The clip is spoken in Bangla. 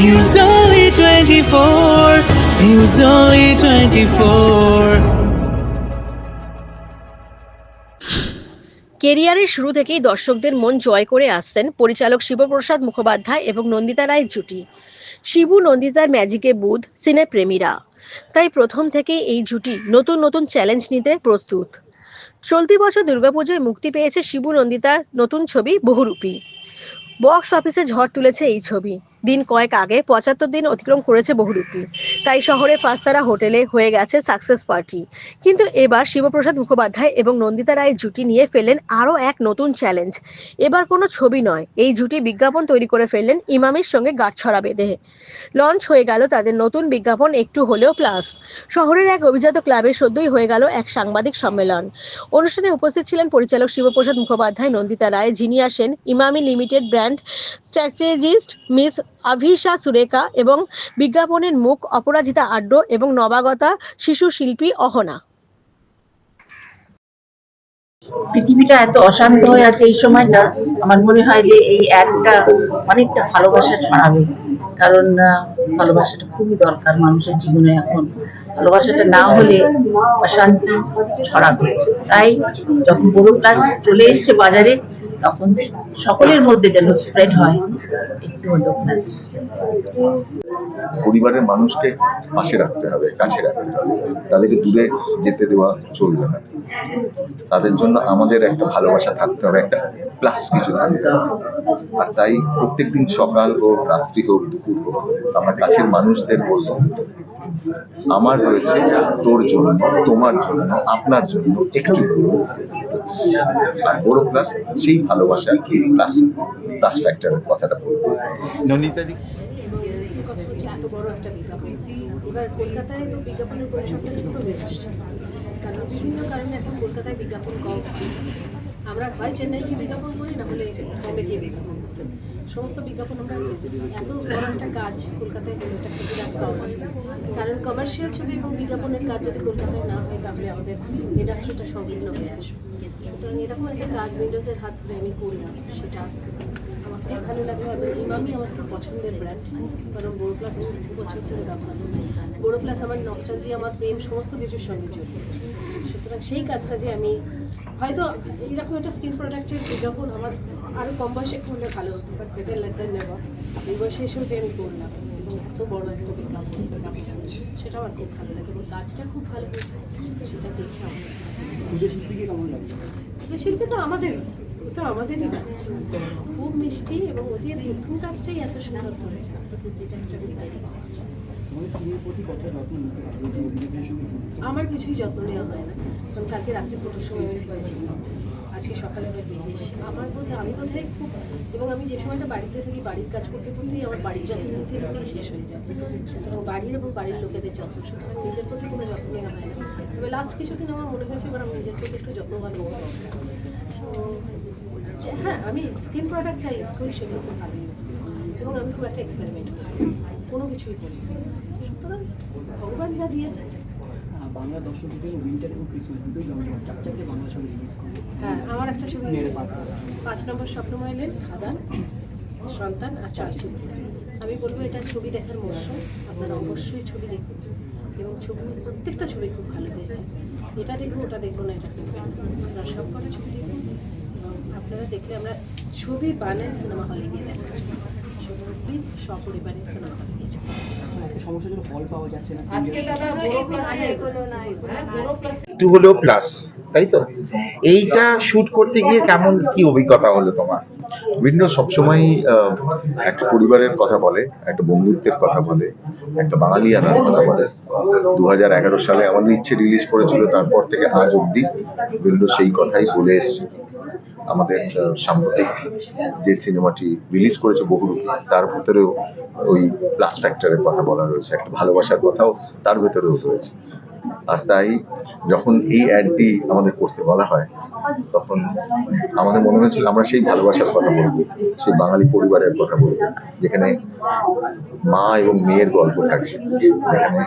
News Only 24. News Only 24. কেরিয়ারের শুরু থেকেই দর্শকদের মন জয় করে আসছেন পরিচালক শিবপ্রসাদ মুখোপাধ্যায় এবং নন্দিতা রায়ের জুটি। শিবু, নন্দিতার ম্যাজিকে বুধ সিনেপ্রেমীরা তাই প্রথম থেকেই এই জুটি নতুন নতুন চ্যালেঞ্জ নিতে প্রস্তুত। চলতি বছর দুর্গাপুজোয় মুক্তি পেয়েছে শিবু, নন্দিতার নতুন ছবি বহুরূপী। বক্স অফিসে ঝড় তুলেছে এই ছবি। দিন কয়েক আগে পঁচাত্তর দিন অতিক্রম করেছে বহুরূপী তাই শহরে পাঁচতারা হোটেলে হয়ে গেছে সাকসেস পার্টি। কিন্তু এবার শিবপ্রসাদ মুখোপাধ্যায় এবং নন্দিতা রায়ের জুটি নিয়ে ফেলেন আরও এক নতুন চ্যালেঞ্জ এবার কোনো ছবি নয়, এই জুটি বিজ্ঞাপন তৈরি করে ফেললেন ইমামের সঙ্গে গাঁটছড়া বেঁধে। লঞ্চ হয়ে গেল তাদের নতুন বিজ্ঞাপন একটু হলেও প্লাস শহরের এক অভিজাত ক্লাবে সদ্যই হয়ে গেল এক সাংবাদিক সম্মেলন। অনুষ্ঠানে উপস্থিত ছিলেন পরিচালক শিবপ্রসাদ মুখোপাধ্যায়, নন্দিতা রায়, যিনি আসেন Emami limited brand strategist miss Avisha Surekha এবং বিজ্ঞাপনের মুখ অপরাজিতা আড্ড এবং নবাগতা শিশু শিল্পী অহনা। পৃথিবীটা এত অশান্ত হয়ে আছে এই সময়টা, আমার মনে হয় যে এই অ্যাডটা অনেকটা ভালোবাসা ছড়াবে। কারণ ভালোবাসাটা খুবই দরকার মানুষের জীবনে এখন। ভালোবাসাটা না হলে অশান্তি ছড়াবে। তাই যখন বড় ক্লাস চলে এসছে বাজারে, তখন সকলের মধ্যে যেন স্প্রেড হয়। একটু হলো প্লাস পরিবারের মানুষকে পাশে রাখতে হবে, কাছে রাখতে হবে। তাদেরকে দূরে যেতে দেওয়া চলবে না। তাদের জন্য আমাদের একটা ভালোবাসা থাকতে হবে, একটা প্লাস কিছু থাকতে হবে। আর তাই প্রত্যেকদিন সকাল হোক, রাত্রি হোক, দুপুর হোক, আমরা কাছের মানুষদের বলব আমার রয়েছে তোর জন্য তোমার জন্য আপনার জন্য একটু আর বড় প্লাস সেই ভালোবাসার প্লাস প্লাস ফ্যাক্টরের কথাটা বলব। নন্দিতাদি এত বড় একটা বিজ্ঞাপন। এবার কলকাতায় তো বিজ্ঞাপনের পরিসরটা ছোট হয়ে আসছে। কারণ বিভিন্ন কারণে এখন কলকাতায় বিজ্ঞাপন কম। আমরা হয় চেন্নাই গিয়ে বিজ্ঞাপন করি, না হলে বম্বে গিয়ে বিজ্ঞাপন করি। সমস্ত বিজ্ঞাপন আমরা এত বড় একটা কাজ কলকাতায় হলে একটা পাওয়া কারণ কমার্শিয়াল ছবি এবং বিজ্ঞাপনের কাজ যদি কলকাতায় না হয়, তাহলে আমাদের ইন্ডাস্ট্রিটা সংকীর্ণ হয়ে আসবে। সুতরাং এরকম একটা কাজ উইন্ডোজের হাত ধরে আমি করলাম সেটা লাগে এবং ইমামি আমার খুব পছন্দের ব্র্যান্ড কারণ বোরো প্লাস আমি ধরে ব্যবহার করি বোরো প্লাস আমার নস্টালজি আমার প্রেম সমস্ত কিছুর সঙ্গে জড়িত। সুতরাং সেই কাজটা যে আমি হয়তো এইরকম একটা স্কিন প্রোডাক্টের বিজ্ঞাপন আমার আরও কম বয়সে করলে ভালো হতো বাট বেটার দেন নেভার এই বয়সে এসেও যে আমি করলাম এত বড় একটা বিজ্ঞাপন সেটা আমার খুব ভালো লাগে এবং কাজটা খুব ভালো হয়েছে সেটা দেখে আমার শিল্পী তো আমাদের ও তো আমাদেরই গাছ। খুব মিষ্টি এবং ও যে প্রথম কাজটাই এত সুন্দর করেছে। আমার কিছুই যত্ন নেওয়া হয় না। কারণ কালকে রাত্রে প্রতি সময় আমি হয়েছি আজকে সকালে আমি বেরিয়ে এসেছি আমার বোধহয় আমি বোধহয় খুব এবং আমি যে সময়টা বাড়িতে থাকি বাড়ির কাজ করতে করতেই আমার বাড়ির যত্ন নিতে নিতেই শেষ হয়ে যায়। সুতরাং বাড়ির এবং বাড়ির লোকেদের যত্ন। সুতরাং নিজের প্রতি কোনো যত্ন নেওয়া হয় না। তবে লাস্ট কিছুদিন আমার মনে হয়েছে এবার আমি নিজের প্রতি একটু যত্নবান হব। So, হ্যাঁ আমি স্কিন প্রোডাক্ট যা ইউজ করি সেগুলো খুব ভালো ইউজ করি। এবং আমি খুব একটা এক্সপেরিমেন্ট করি কোনো কিছুই করি সুতরাং ভগবান যা দিয়েছে। বাংলা দর্শকদের উইন্টার এবং ক্রিসমাস দুটোই জমজমট চার চারটে বাংলা ছবি রিলিজ করবে হ্যাঁ আমার একটা ছবি। পাঁচ নম্বর স্বপ্নময় লেন খাদান সন্তান আর চালচিত্র আমি বলব এটা ছবি দেখার মরশুম আপনারা অবশ্যই ছবি দেখুন। এবং ছবি প্রত্যেকটা ছবি খুব ভালো হয়েছে। এটা দেখব ওটা দেখব না এটা আপনারা সব কটা ছবি দেখুন। এবং আপনারা দেখলে আমরা ছবি বানাই সিনেমা হলে গিয়ে দেখা প্লিজ সপরিবারে সিনেমা হলে গিয়ে সমস্যা যেন হল পাওয়া যাচ্ছে না আজকে দাদা বড় ক্লাস একটু হলেও প্লাস তাই তো? এইটা শুট করতে গিয়ে কেমন কি অভিজ্ঞতা হলো তোমার? উইন্ডো সবসময় আহ, একটা পরিবারের কথা বলে একটা বন্ধুত্বের কথা বলে একটা বাঙালিয়ানার কথা বলে। দু হাজার এগারো সালে আমাদের ইচ্ছে রিলিজ করেছিল তারপর থেকে আজ অবধি উইন্ডো সেই কথাই বলে এসছে। আমাদের সাম্প্রতিক যে সিনেমাটি রিলিজ করেছে বহু তার ভেতরেও ওই প্লাস ফ্যাক্টরের কথা বলা রয়েছে, একটা ভালোবাসার কথাও তার ভেতরেও রয়েছে। আর তাই যখন এই অ্যাডটি আমাদের করতে বলা হয়, তখন আমাদের মনে হয়েছিল আমরা সেই ভালোবাসার কথা বলব, সেই বাঙালি পরিবারের কথা বলব, যেখানে মা এবং মেয়ের গল্প থাকে। যেখানে